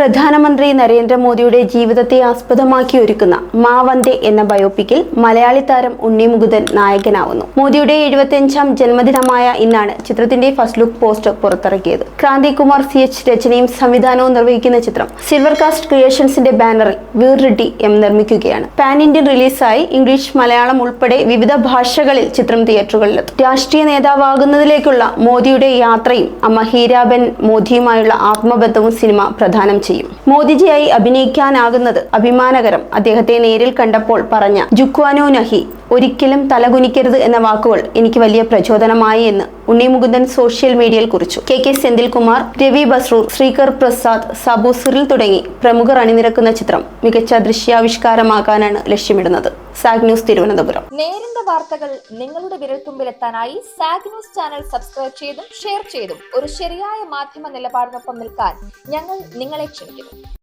പ്രധാനമന്ത്രി നരേന്ദ്രമോദിയുടെ ജീവിതത്തെ ആസ്പദമാക്കി ഒരുക്കുന്ന മാവന്തെ എന്ന ബയോപിക്കിൽ മലയാളി താരം ഉണ്ണി നായകനാവുന്നു. മോദിയുടെ എഴുപത്തിയഞ്ചാം ജന്മദിനമായ ഇന്നാണ് ചിത്രത്തിന്റെ ഫസ്റ്റ് ലുക്ക് പോസ്റ്റർ പുറത്തിറക്കിയത്. ക്രാന്തി കുമാർ സി എച്ച് രചനയും സംവിധാനവും നിർവഹിക്കുന്ന ചിത്രം സിൽവർ കാസ്റ്റ് ക്രിയേഷൻസിന്റെ ബാനറിൽ വീർ റെഡ്ഡി എം നിർമ്മിക്കുകയാണ്. പാൻ ഇന്ത്യൻ റിലീസായി ഇംഗ്ലീഷ് മലയാളം ഉൾപ്പെടെ വിവിധ ഭാഷകളിൽ ചിത്രം തിയേറ്ററുകളിലെത്തും. രാഷ്ട്രീയ നേതാവാകുന്നതിലേക്കുള്ള മോദിയുടെ യാത്രയും അമ്മ ഹീരാബൻ മോദിയുമായുള്ള ആത്മബന്ധവും സിനിമ പ്രധാനം പ്രദാനം ചെയ്യും. മോദിജിയായി അഭിനയിക്കാനാകുന്നത് അഭിമാനകരം. അദ്ദേഹത്തെ നേരിൽ കണ്ടപ്പോൾ പറഞ്ഞ ജുക്വാനോ നഹി ഒരിക്കലും തലകുനിക്കരുത് എന്ന വാക്കുകൾ എനിക്ക് വലിയ പ്രചോദനമായി എന്ന് ഉണ്ണി മുകുന്ദൻ സോഷ്യൽ മീഡിയയിൽ കുറിച്ചു. കെ കെ സെന്തിൽകുമാർ രവി ബസ്രൂർ ശ്രീകർ പ്രസാദ് സബു സിറിൽ തുടങ്ങി പ്രമുഖർ അണിനിരക്കുന്ന ചിത്രം മികച്ച ദൃശ്യാവിഷ്കാരമാക്കാനാണ് ലക്ഷ്യമിടുന്നത്. സാഗ് ന്യൂസ് തിരുവനന്തപുരം. നേരിന്റെ വാർത്തകൾ നിങ്ങളുടെ വിരൽത്തുമ്പിലെത്താനായി സാഗ് ന്യൂസ് ചാനൽ സബ്സ്ക്രൈബ് ചെയ്തും ഷെയർ ചെയ്തും ഒരു ശരിയായ മാധ്യമ നിലപാടിനൊപ്പം നിൽക്കാൻ ഞങ്ങൾ നിങ്ങളെ ക്ഷണിക്കുന്നു.